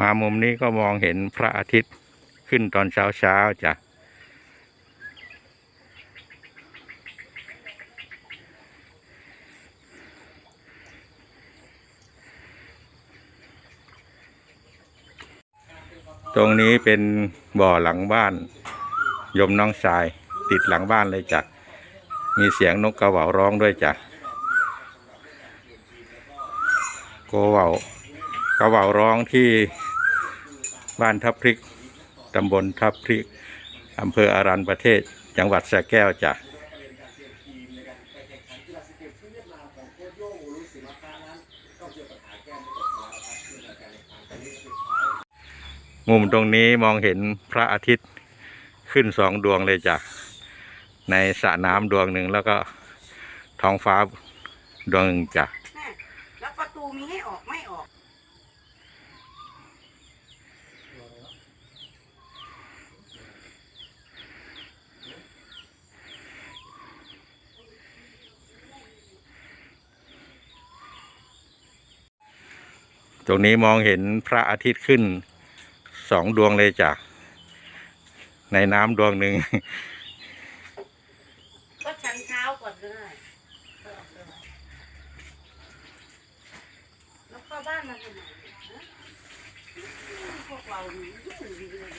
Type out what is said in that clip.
มามุมนี้ก็มองเห็นพระอาทิตย์ขึ้นตอนเช้าเช้าๆจ้ะตรงนี้เป็นบ่อหลังบ้าน ยมน้องชาย ติดหลังบ้านเลยจ้ะมีเสียงนกกระเหว่าร้องด้วยจ้ะโกเหว่ากระเหว่าร้องที่ บ้านทับพริกตำบลทับพริกอำเภออารันประเทศ จังหวัดสระแก้วจ้ะมุมตรงนี้มองเห็นพระอาทิตย์ขึ้นสองดวงเลยจ้ะ ในสระน้ำดวงหนึ่งแล้วก็ท้องฟ้าดวงหนึ่งจ้ะแม่แล้วประตูมีให้ออกไม่ออก ตรงนี้มองเห็นพระอาทิตย์ขึ้นสองดวงเลยจ้ะในน้ำดวงหนึ่งก็ชันเช้าก่อนก็ได้แล้วเข้าบ้านมาทำไมพวกเรายุ่งดีเลย